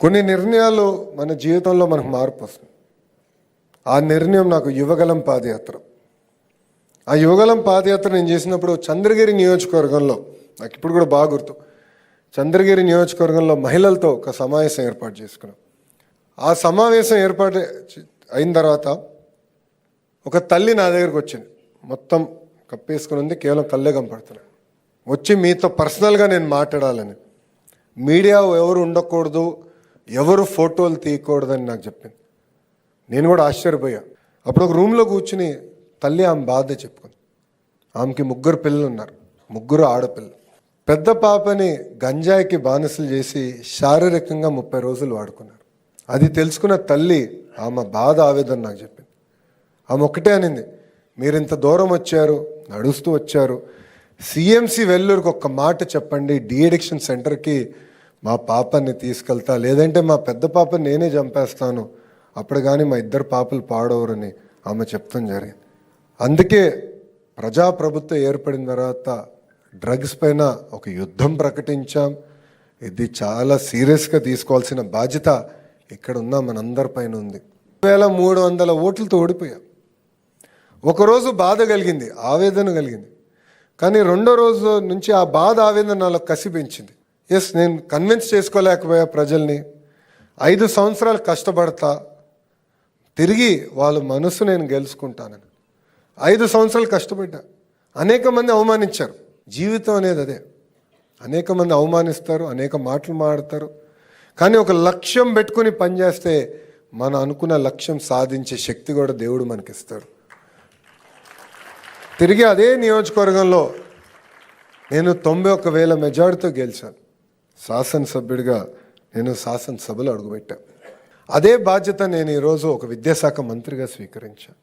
కొన్ని నిర్ణయాలు మన జీవితంలో మనకు మార్పు వస్తుంది. ఆ నిర్ణయం నాకు యువగలం పాదయాత్ర. ఆ యువగలం పాదయాత్ర నేను చేసినప్పుడు చంద్రగిరి నియోజకవర్గంలో నాకు ఇప్పుడు కూడా బాగా గుర్తు చంద్రగిరి నియోజకవర్గంలో మహిళలతో ఒక సమావేశం ఏర్పాటు చేసుకున్నాం. ఆ సమావేశం ఏర్పాటు అయిన తర్వాత ఒక తల్లి నా దగ్గరకు వచ్చింది. మొత్తం కప్పేసుకుని ఉంది కేవలం కళ్ళే కనపడుతున్నాను వచ్చి మీతో పర్సనల్గా నేను మాట్లాడాలని. మీడియా ఎవరు ఉండకూడదు ఎవరు ఫోటోలు తీయకూడదని నాకు చెప్పింది. నేను కూడా ఆశ్చర్యపోయా. అప్పుడు ఒక రూమ్లో కూర్చుని తల్లి ఆమె బాధ చెప్పుకుంది. ఆమెకి ముగ్గురు పిల్లలు ఉన్నారు. ముగ్గురు ఆడపిల్లలు. పెద్ద పాపని గంజాయికి బానిసలు చేసి శారీరకంగా ముప్పై రోజులు వాడుకున్నారు. అది తెలుసుకున్న తల్లి ఆమె బాధ ఆవేదన నాకు చెప్పింది. ఆమె ఒకటే అనింది మీరు ఇంత దూరం వచ్చారు నడుస్తూ వచ్చారు. సిఎంసి వెల్లూరుకి ఒక్క మాట చెప్పండి డిఎడిక్షన్ సెంటర్కి మా పాపని తీసుకెళ్తా లేదంటే మా పెద్ద పాపని నేనే చంపేస్తాను. అప్పుడు కానీ మా ఇద్దరు పాపలు పాడవరని ఆమె చెప్తాం జరిగింది. అందుకే ప్రజాప్రభుత్వం ఏర్పడిన తర్వాత డ్రగ్స్ పైన ఒక యుద్ధం ప్రకటించాం. ఇది చాలా సీరియస్గా తీసుకోవాల్సిన బాధ్యత ఇక్కడ ఉన్న మనందరి పైన ఉంది. వేల మూడు వందల ఓట్లతో ఓడిపోయాం. ఒకరోజు బాధ కలిగింది ఆవేదన కలిగింది. కానీ రెండో రోజు నుంచి ఆ బాధ ఆవేదన నాలో కసి పెంచింది. ఎస్ నేను కన్విన్స్ చేసుకోలేకపోయా ప్రజల్ని. ఐదు సంవత్సరాలు కష్టపడతా తిరిగి వాళ్ళ మనసు నేను గెలుచుకుంటానని. ఐదు సంవత్సరాలు కష్టపడ్డా. అనేక మంది అవమానించారు. జీవితం అనేది అదే. అనేక మంది అవమానిస్తారు అనేక మాటలు మాడతారు. కానీ ఒక లక్ష్యం పెట్టుకుని పనిచేస్తే మనం అనుకున్న లక్ష్యం సాధించే శక్తి కూడా దేవుడు మనకిస్తాడు తిరిగి అదే నియోజకవర్గంలో నేను తొంభై ఒక వేల మెజార్టీతో గెలిచాను. శాసనసభ్యుడిగా నేను శాసనసభలో అడుగుపెట్టాను అదే బాధ్యత నేను ఈరోజు ఒక విద్యాశాఖ మంత్రిగా స్వీకరించాను